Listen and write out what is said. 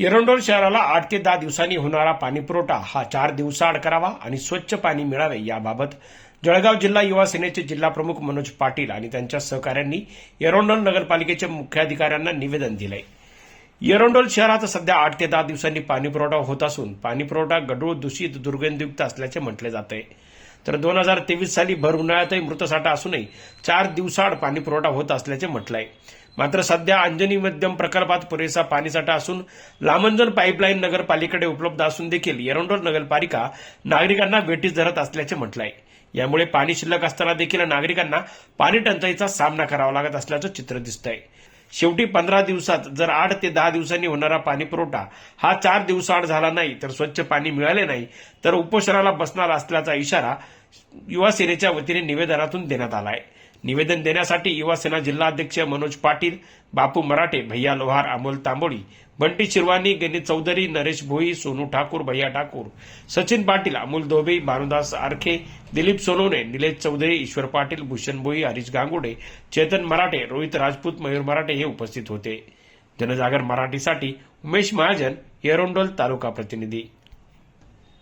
एरंडोल शहराला आठ ते दहा दिवसांनी होणारा पाणीपुरवठा हा चार दिवसाआड करावा आणि स्वच्छ पाणी मिळावे याबाबत जळगाव जिल्हा युवा सेनेचे जिल्हाप्रमुख मनोज पाटील आणि त्यांच्या सहकाऱ्यांनी एरोंडोल नगरपालिकेच्या मुख्याधिकाऱ्यांना निवेदन दिलंय. एरंडोल शहरात सध्या आठ ते दहा दिवसांनी पाणीपुरवठा होत असून पाणीपुरवठा गढूळ दूषित दुर्गंधयुक्त असल्याचे म्हटले जात आहे तर दोन हजार तेवीस साली भर उन्हाळ्यातही मृतसाठा असूनही चार दिवसाआड पाणीपुरवठा होत असल्याचे म्हटलंय. मात्र सध्या अंजनी मध्यम प्रकल्पात पुरेसा पाणीसाठा असून लामंजन पाईपलाईन नगरपालिकेकडे उपलब्ध असून देखील एरंडोल नगरपालिका नागरिकांना वेठीस धरत असल्याचे म्हटलंय. यामुळे पाणी शिल्लक असताना देखील नागरिकांना पाणी टंचाईचा सामना करावा लागत असल्याचं चित्र दिसतंय. शेवटी पंधरा दिवसात जर आठ ते दहा दिवसांनी होणारा पाणी पुरवठा हा चार दिवसाआड झाला नाही तर स्वच्छ पाणी मिळाले नाही तर उपोषणाला बसणार असल्याचा इशारा युवा सेनेच्या वतीने निवेदनातून देण्यात आला आहे निवेदन देण्यासाठी युवासेना जिल्हाध्यक्ष मनोज पाटील बापू मराठे भैया लोहार अमोल तांबोळी बंटी शिरवानी गणित चौधरी नरेश भोई सोनू ठाकूर भैया ठाकूर सचिन पाटील अमोल दोबे भानुदास आरखे दिलीप सोनोने निलेश चौधरी ईश्वर पाटील भूषण भोई हरीश गांगुडे चेतन मराठे रोहित राजपूत मयूर मराठे हे उपस्थित होते. जनजागर मराठीसाठी उमेश महाजन एरोंडोल तालुका प्रतिनिधी.